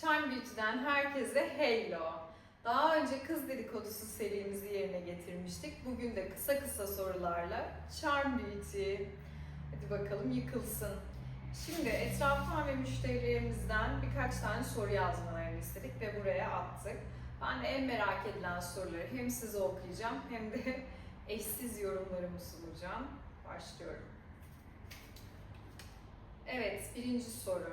Charm Beauty'den herkese hello. Daha önce kız dedikodusu serimizi yerine getirmiştik. Bugün de kısa kısa sorularla Charm Beauty. Hadi bakalım yıkılsın. Şimdi etraftan ve müşterilerimizden birkaç tane soru yazmalarını istedik ve buraya attık. Ben de en merak edilen soruları hem size okuyacağım hem de eşsiz yorumlarımı sunacağım. Başlıyorum. Evet, birinci soru.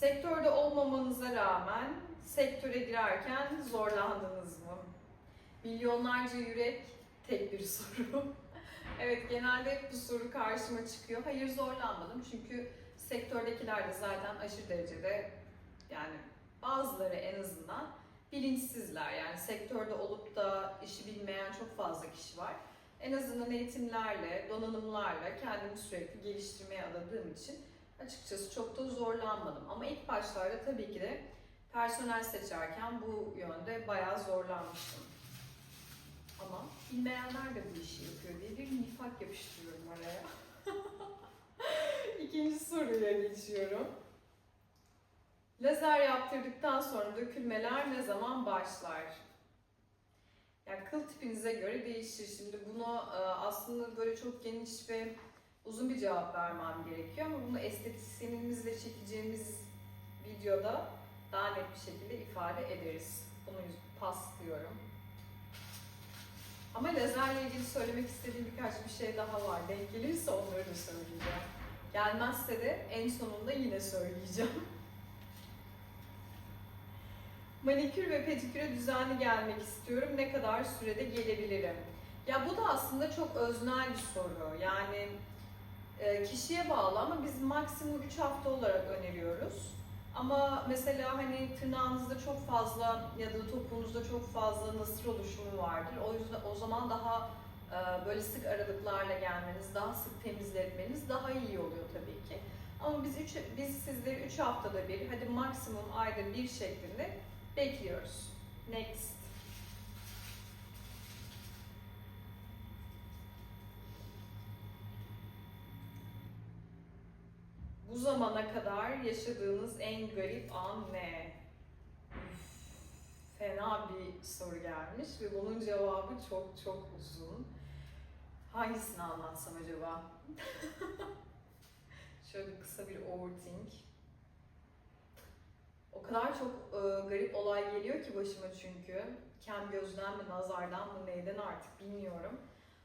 Sektörde olmamanıza rağmen sektöre girerken zorlandınız mı? Milyonlarca yürek, tek bir soru. evet, genelde hep bu soru karşıma çıkıyor. Hayır zorlanmadım çünkü sektördekiler de zaten aşırı derecede yani bazıları en azından bilinçsizler. Yani sektörde olup da işi bilmeyen çok fazla kişi var. En azından eğitimlerle, donanımlarla kendimi sürekli geliştirmeye adadığım için açıkçası çok da zorlanmadım. Ama ilk başlarda tabii ki de personel seçerken bu yönde bayağı zorlanmıştım. Ama bilmeyenler de bu işi yapıyor diye bir nifak yapıştırıyorum araya. İkinci soruya geçiyorum. Lazer yaptırdıktan sonra dökülmeler ne zaman başlar? Yani kıl tipinize göre değişir. Şimdi bunu e, aslında böyle çok geniş ve uzun bir cevap vermem gerekiyor ama bunu estetisyenimizle çekeceğimiz videoda daha net bir şekilde ifade ederiz. Bunu pas diyorum. Ama lazerle ilgili söylemek istediğim birkaç bir şey daha var. Denk gelirse onları da söyleyeceğim. Gelmezse de en sonunda yine söyleyeceğim. Manikür ve pediküre düzenli gelmek istiyorum. Ne kadar sürede gelebilirim? Ya bu da aslında çok öznel bir soru. Yani kişiye bağlı ama biz maksimum 3 hafta olarak öneriyoruz. Ama mesela hani tırnağınızda çok fazla ya da topuğunuzda çok fazla nasır oluşumu vardır. O yüzden o zaman daha e, böyle sık aralıklarla gelmeniz, daha sık temizletmeniz daha iyi oluyor tabii ki. Ama biz üç, biz sizleri 3 haftada bir, hadi maksimum ayda bir şeklinde bekliyoruz. Next. Bu zamana kadar yaşadığınız en garip an ne? Fena bir soru gelmiş ve bunun cevabı çok çok uzun. Hangisini anlatsam acaba? Şöyle kısa bir overthink. O kadar çok e, garip olay geliyor ki başıma çünkü. Kem gözden mi, nazardan mı, neyden artık bilmiyorum.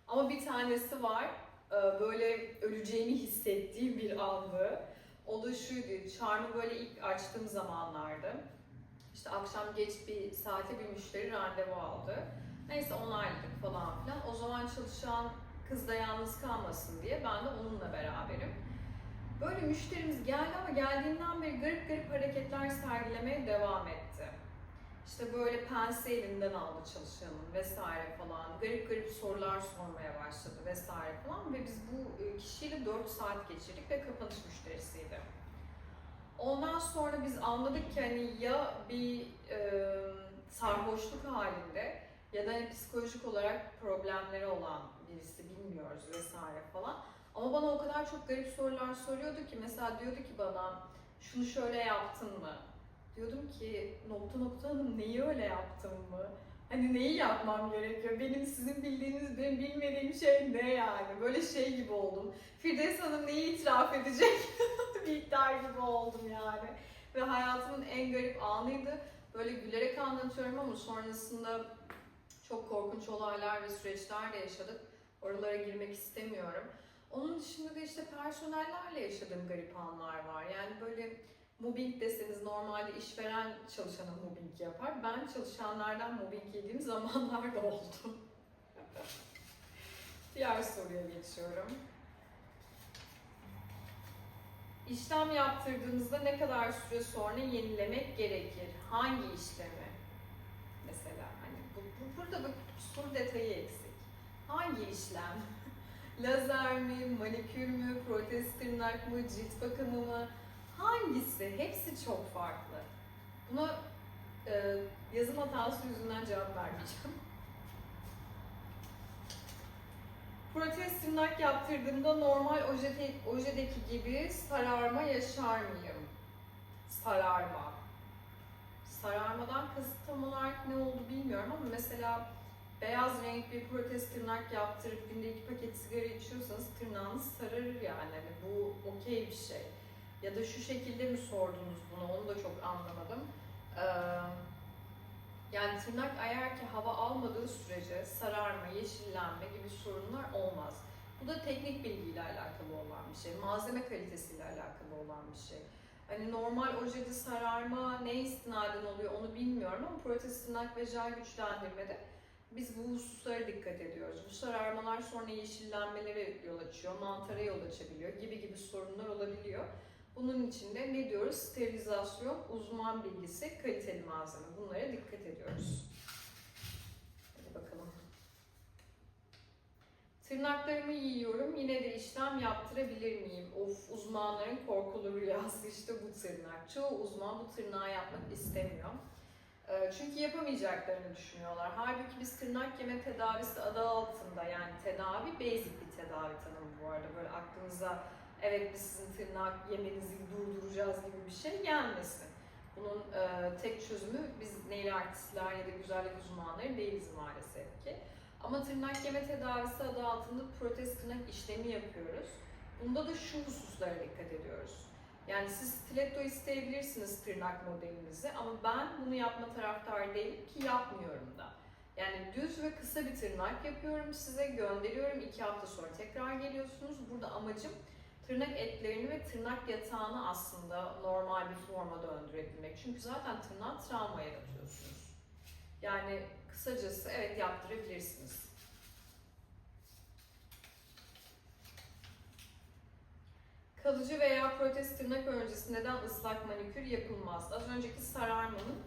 Ama bir tanesi var. e, böyle öleceğimi hissettiğim bir andı. O da şuydu, Charm'ı böyle ilk açtığım zamanlardı. İşte akşam geç bir saate bir müşteri randevu aldı. Neyse onayladık falan filan. O zaman çalışan kız da yalnız kalmasın diye ben de onunla beraberim. Böyle müşterimiz geldi ama geldiğinden beri garip garip hareketler sergilemeye devam etti. İşte böyle pense elinden aldı çalışanın vesaire falan. Garip garip sorular sormaya başladı vesaire falan. Ve biz bu e, kişiyle 4 saat geçirdik ve kapanış müşterisiydi. Ondan sonra biz anladık ki hani ya bir e, sarhoşluk halinde ya da hani psikolojik olarak problemleri olan birisi bilmiyoruz vesaire falan. Ama bana o kadar çok garip sorular soruyordu ki mesela diyordu ki bana şunu şöyle yaptın mı? Diyordum ki nokta nokta hanım neyi öyle yaptın mı? Hani neyi yapmam gerekiyor? Benim sizin bildiğiniz, benim bilmediğim şey ne yani? Böyle şey gibi oldum. Firdevs Hanım neyi itiraf edecek? Bihter gibi oldum yani. Ve hayatımın en garip anıydı. Böyle gülerek anlatıyorum ama sonrasında çok korkunç olaylar ve süreçler de yaşadık. Oralara girmek istemiyorum. Onun dışında da işte personellerle yaşadığım garip anlar var. Yani böyle mobbing deseniz normalde işveren çalışana mobbing yapar. Ben çalışanlardan mobbing yediğim zamanlar da oldu. Diğer soruya geçiyorum. İşlem yaptırdığınızda ne kadar süre sonra yenilemek gerekir? Hangi işlemi? Mesela hani bu, bu burada bir soru detayı eksik. Hangi işlem? Lazer mi, manikür mü, protez tırnak mı, cilt bakımı mı? Hangisi? Hepsi çok farklı. Buna e, yazım hatası yüzünden cevap vermeyeceğim. Protez tırnak yaptırdığımda normal ojede, ojedeki gibi sararma yaşar mıyım? sararma. Sararmadan kasıt tam olarak ne oldu bilmiyorum ama mesela beyaz renk bir protez tırnak yaptırıp günde iki paket sigara içiyorsanız tırnağınız sararır yani. Hani bu okey bir şey. Ya da şu şekilde mi sordunuz bunu onu da çok anlamadım. Ee, yani tırnak eğer ki hava almadığı sürece sararma, yeşillenme gibi sorunlar olmaz. Bu da teknik bilgiyle alakalı olan bir şey, malzeme kalitesiyle alakalı olan bir şey. Hani normal ojede sararma ne istinaden oluyor onu bilmiyorum ama protez tırnak ve jel güçlendirmede biz bu hususlara dikkat ediyoruz. Bu sararmalar sonra yeşillenmelere yol açıyor, mantara yol açabiliyor gibi gibi sorunlar olabiliyor. Bunun için de ne diyoruz? Sterilizasyon, uzman bilgisi, kaliteli malzeme. Bunlara dikkat ediyoruz. Hadi bakalım. Tırnaklarımı yiyorum, yine de işlem yaptırabilir miyim? Of, uzmanların korkulu rüyası işte bu tırnak. Çoğu uzman bu tırnağı yapmak istemiyor. Ee, Çünkü yapamayacaklarını düşünüyorlar. Halbuki biz tırnak yeme tedavisi adı altında yani tedavi basic bir tedavi tanımı bu arada. Böyle aklınıza evet biz sizin tırnak yemenizi durduracağız gibi bir şey gelmesin. Bunun e, tek çözümü biz nail artistler ya da güzellik uzmanları değiliz maalesef ki. Ama tırnak yeme tedavisi adı altında protez tırnak işlemi yapıyoruz. Bunda da şu hususlara dikkat ediyoruz. Yani siz stiletto isteyebilirsiniz tırnak modelinizi ama ben bunu yapma taraftarı değilim ki yapmıyorum da. Yani düz ve kısa bir tırnak yapıyorum size, gönderiyorum. iki hafta sonra tekrar geliyorsunuz. Burada amacım tırnak etlerini ve tırnak yatağını aslında normal bir forma döndürebilmek. Çünkü zaten tırnağa travma yaratıyorsunuz. Yani kısacası evet yaptırabilirsiniz. Kalıcı veya protez tırnak öncesi neden ıslak manikür yapılmaz? Az önceki sararmanın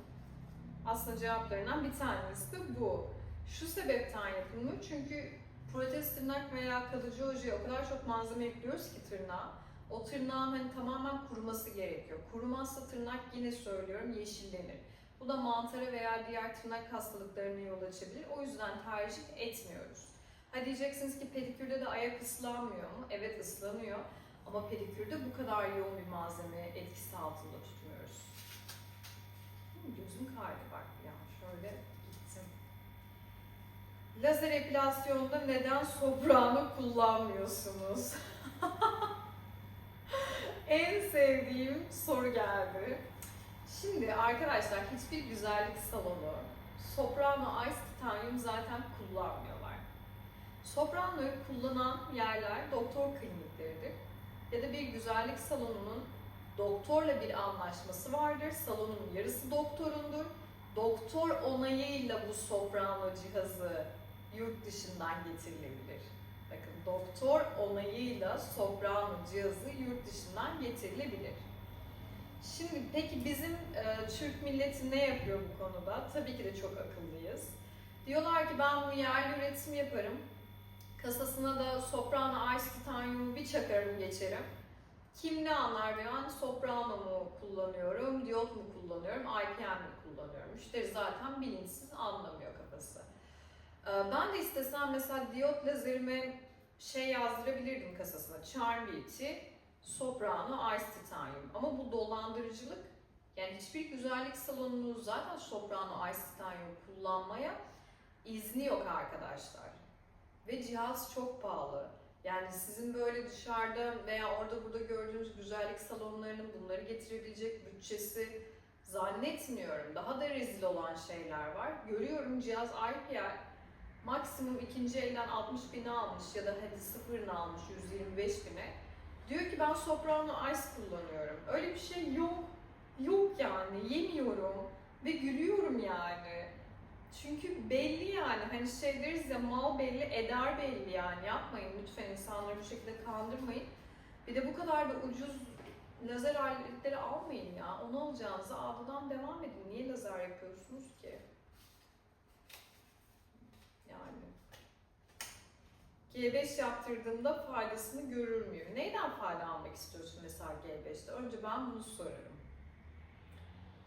aslında cevaplarından bir tanesi de bu. Şu sebepten yapılmıyor çünkü protez tırnak veya kalıcı ojeye o kadar çok malzeme ekliyoruz ki tırnağa. O tırnağın hani tamamen kuruması gerekiyor. Kurumazsa tırnak yine söylüyorum yeşillenir. Bu da mantara veya diğer tırnak hastalıklarına yol açabilir. O yüzden tercih etmiyoruz. Ha diyeceksiniz ki pedikürde de ayak ıslanmıyor mu? Evet ıslanıyor. Ama pedikürde bu kadar yoğun bir malzeme etkisi altında tutmuyoruz. Gözüm kaydı bak ya. Şöyle gittim. Lazer epilasyonda neden soprano kullanmıyorsunuz? en sevdiğim soru geldi. Şimdi arkadaşlar hiçbir güzellik salonu Soprano Ice Titanium zaten kullanmıyorlar. Soprano'yu kullanan yerler doktor klinikleridir. Ya da bir güzellik salonunun doktorla bir anlaşması vardır. Salonun yarısı doktorundur. Doktor onayıyla bu soprano cihazı yurt dışından getirilebilir. Bakın doktor onayıyla soprano cihazı yurt dışından getirilebilir. Şimdi peki bizim e, Türk milleti ne yapıyor bu konuda? Tabii ki de çok akıllıyız. Diyorlar ki ben bunu yerli üretim yaparım. Kasasına da soprano ice titanium'u bir çakarım geçerim. Kim ne anlar ben soprano mu kullanıyorum, diyot mu kullanıyorum, IPM mi kullanıyorum? Müşteri zaten bilinçsiz anlamıyor kafası. Ee, Ben de istesem mesela diyot lazerime şey yazdırabilirdim kasasına. Charm Beauty, Soprano, Ice Titanium. Ama bu dolandırıcılık. Yani hiçbir güzellik salonunun zaten Soprano, Ice Titanium kullanmaya izni yok arkadaşlar. Ve cihaz çok pahalı. Yani sizin böyle dışarıda veya orada burada gördüğünüz güzellik salonlarının bunları getirebilecek bütçesi zannetmiyorum. Daha da rezil olan şeyler var. Görüyorum cihaz IPL maksimum ikinci elden 60 bini almış ya da hadi sıfırını almış 125 bine. Diyor ki ben Soprano Ice kullanıyorum. Öyle bir şey yok. Yok yani. Yemiyorum. Ve gülüyorum yani. Çünkü belli yani. Hani şey deriz ya mal belli, eder belli yani. Yapmayın lütfen insanları bu şekilde kandırmayın. Bir de bu kadar da ucuz lazer aletleri almayın ya. Onu alacağınıza A'dan devam edin. Niye lazer yapıyorsunuz ki? Yani. G5 yaptırdığımda faydasını görür müyüm? Neyden fayda almak istiyorsun mesela G5'te? Önce ben bunu sorarım.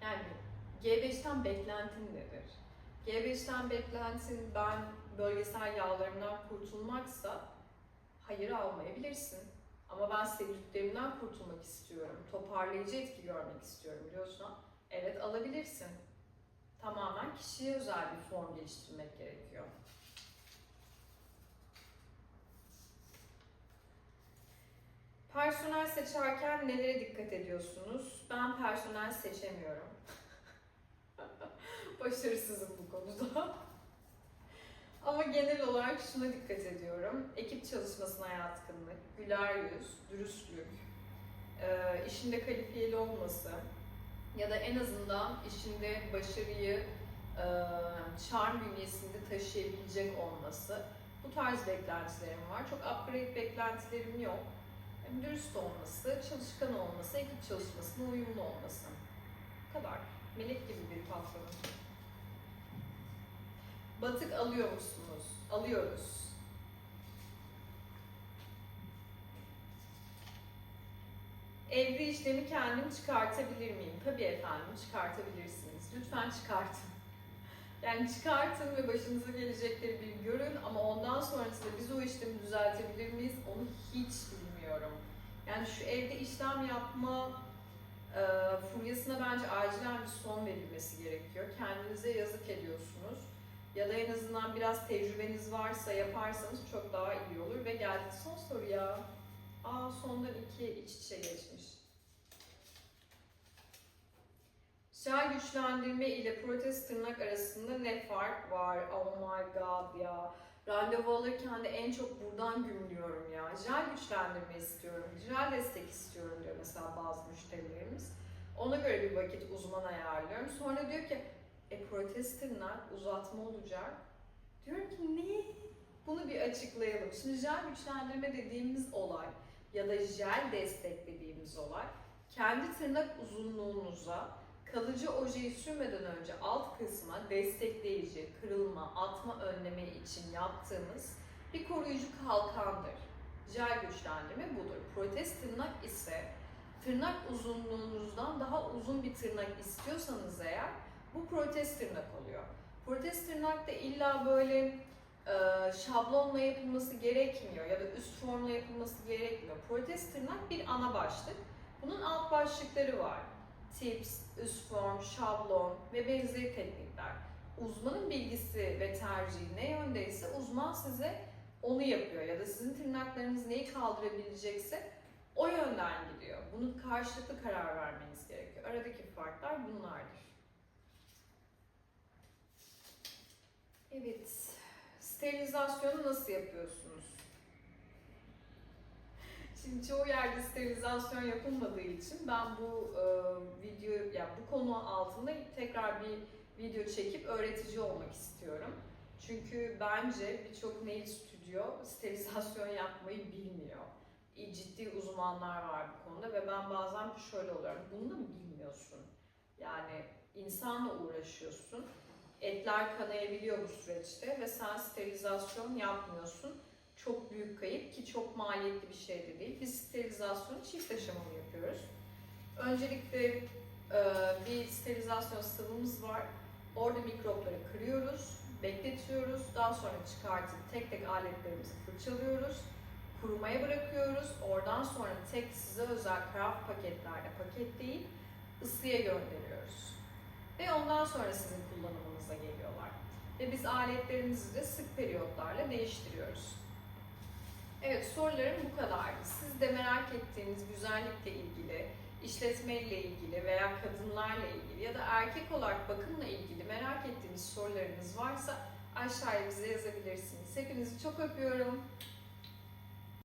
Yani G5'ten beklentin nedir? G5'ten beklentin ben bölgesel yağlarımdan kurtulmaksa hayır almayabilirsin. Ama ben selülitlerimden kurtulmak istiyorum. Toparlayıcı etki görmek istiyorum biliyorsun. Evet alabilirsin. Tamamen kişiye özel bir form geliştirmek gerekiyor. Personel seçerken nelere dikkat ediyorsunuz? Ben personel seçemiyorum. Başarısızım bu konuda. Ama genel olarak şuna dikkat ediyorum. Ekip çalışmasına yatkınlık, güler yüz, dürüstlük, e, işinde kalifiyeli olması ya da en azından işinde başarıyı e, charm bünyesinde taşıyabilecek olması. Bu tarz beklentilerim var. Çok upgrade beklentilerim yok. Dürüst olması, çalışkan olması, ekip çalışmasına uyumlu olması. Bu kadar. Melek gibi bir patronum. Batık alıyor musunuz? Alıyoruz. Evri işlemi kendim çıkartabilir miyim? Tabii efendim çıkartabilirsiniz. Lütfen çıkartın. Yani çıkartın ve başınıza gelecekleri bir görün ama ondan sonrasında biz o işlemi düzeltebilir miyiz? Onu hiç bilmiyorum. Yani şu evde işlem yapma e, furyasına bence acilen bir son verilmesi gerekiyor. Kendinize yazık ediyorsunuz. Ya da en azından biraz tecrübeniz varsa yaparsanız çok daha iyi olur. Ve geldik son soruya. Aa sondan iki iç içe geçmiş. Jel güçlendirme ile protez tırnak arasında ne fark var? Oh my god ya. Randevu alırken de en çok buradan gümlüyorum ya. Jel güçlendirme istiyorum, jel destek istiyorum diyor mesela bazı müşterilerimiz. Ona göre bir vakit uzman ayarlıyorum. Sonra diyor ki e protez tırnak uzatma olacak. Diyorum ki ne? Bunu bir açıklayalım. Şimdi jel güçlendirme dediğimiz olay ya da jel destek dediğimiz olay kendi tırnak uzunluğunuza kalıcı ojeyi sürmeden önce alt kısma destekleyici, kırılma, atma önleme için yaptığımız bir koruyucu kalkandır. Jel güçlendirme budur. Protez tırnak ise tırnak uzunluğunuzdan daha uzun bir tırnak istiyorsanız eğer bu protez tırnak oluyor. Protez tırnak da illa böyle e, şablonla yapılması gerekmiyor ya da üst formla yapılması gerekmiyor. Protez tırnak bir ana başlık. Bunun alt başlıkları var. Tips, üst form, şablon ve benzeri teknikler. Uzmanın bilgisi ve tercihi ne yöndeyse uzman size onu yapıyor ya da sizin tırnaklarınız neyi kaldırabilecekse o yönden gidiyor. Bunun karşılıklı karar vermeniz gerekiyor. Aradaki farklar bunlardır. Evet. Sterilizasyonu nasıl yapıyorsunuz? Şimdi çoğu yerde sterilizasyon yapılmadığı için ben bu e, video, yani bu konu altında tekrar bir video çekip öğretici olmak istiyorum. Çünkü bence birçok nail stüdyo sterilizasyon yapmayı bilmiyor. Ciddi uzmanlar var bu konuda ve ben bazen şöyle oluyorum. Bunu da mı bilmiyorsun? Yani insanla uğraşıyorsun. Etler kanayabiliyor bu süreçte ve sen sterilizasyon yapmıyorsun çok büyük kayıp ki çok maliyetli bir şey de değil. Biz sterilizasyonu çift aşamalı yapıyoruz. Öncelikle e, bir sterilizasyon sıvımız var. Orada mikropları kırıyoruz, bekletiyoruz. Daha sonra çıkartıp tek tek aletlerimizi fırçalıyoruz. Kurumaya bırakıyoruz. Oradan sonra tek size özel kraft paketlerde paketleyip ısıya gönderiyoruz. Ve ondan sonra sizin kullanımınıza geliyorlar. Ve biz aletlerimizi de sık periyotlarla değiştiriyoruz. Evet sorularım bu kadardı. Siz de merak ettiğiniz güzellikle ilgili, işletmeyle ilgili veya kadınlarla ilgili ya da erkek olarak bakımla ilgili merak ettiğiniz sorularınız varsa aşağıya bize yazabilirsiniz. Hepinizi çok öpüyorum.